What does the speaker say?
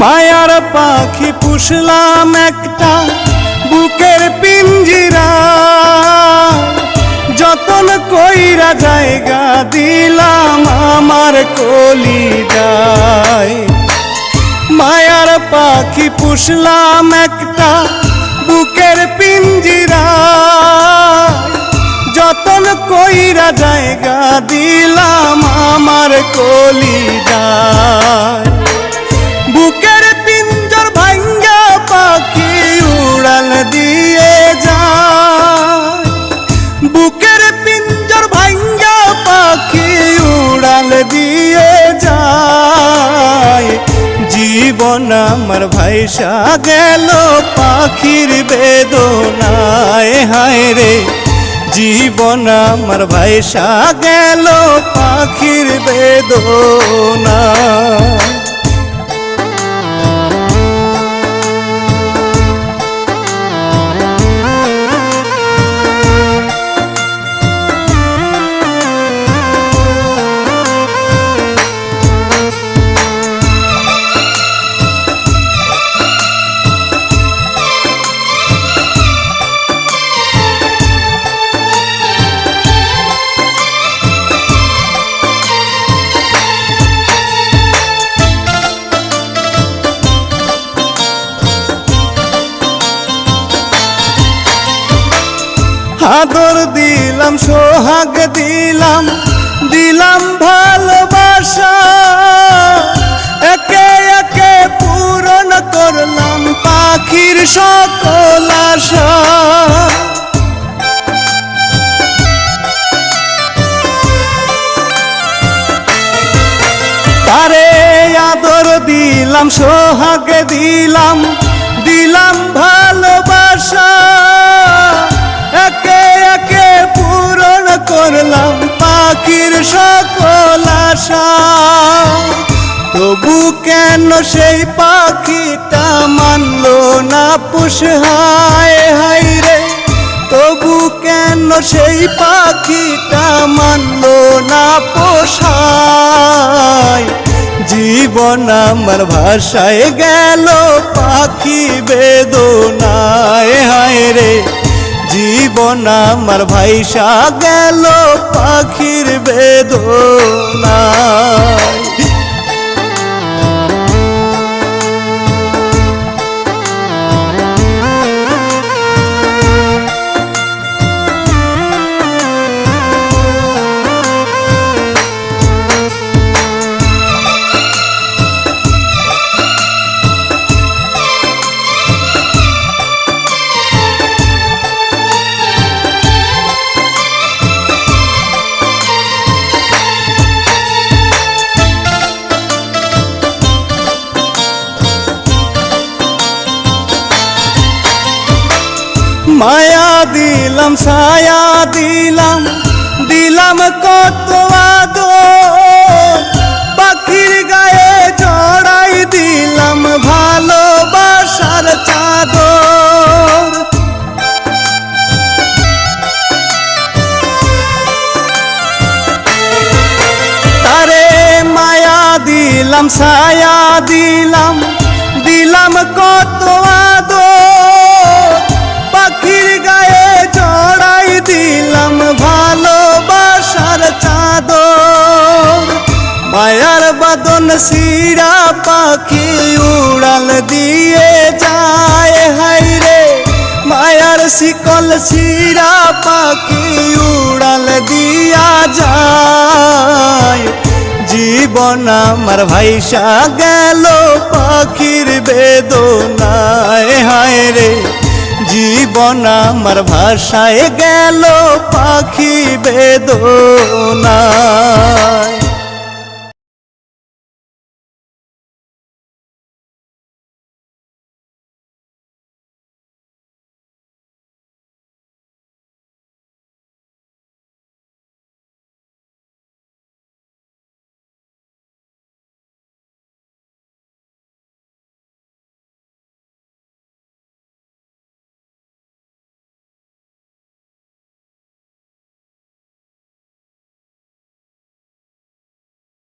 মায়ার পাখি পুষলাম একটা বুকের পিঞ্জিরা। যতন কইরা জায়গা দিলাম আমার কলি যায় মায়ার পাখি পুষলাম একটা বুকের পিঞ্জিরা। যতন কইরা জায়গা দিলাম আমার কলি যায় বুকের পিঞ্জর ভাঙ্গা পাখি উড়াল দিয়ে যায়। বুকের পিঞ্জর ভাঙ্গা পাখি উড়াল দিয়ে যায়। জীবন আমার ভাইসা গেল পাখির বেদনায়, হায় রে। জীবন আমার ভাইসা গেল পাখির বেদনা আদর দিলাম, সোহাগ দিলাম দিলাম ভালোবাসা। একে একে পূরণ করলাম পাখির সকল আশা। তারে আদর দিলাম, সোহাগ দিলাম দিলাম ভালোবাসা। একে একে পূরণ করলাম পাখির সকল আশা। তবু কেন সেই পাখিটা মানলো না পুষহায় হাই রে। তবু কেন সেই পাখিটা মানলো না পোষায় জীবন আমার ভাষায় গেল পাখি বেদনায়। হায় রে। জীবন আমার ভাইসা গেল পাখির বেদনায় মায়া দিলাম, ছায়া দিলাম দিলাম কত আদর। পাখির গায়ে জড়াই দিলাম ভালোবাসার চাদর। তারে মায়া দিলাম, ছায়া দিলাম দিলাম কত আদর। পাখির গায়ে চড়াই দিলাম ভালোবাসার চাদর। মায়ার বাদন সিরা পাখি উড়াল দিয়ে যায়। হাই রে, মায়ার শিকল সিরা পাখি উড়াল দিয়া যায়। জীবন আমার ভাইসা গেল পাখির বেদনায়। হায় রে জীবন আমার ভাষায় গেল পাখি বেদনা।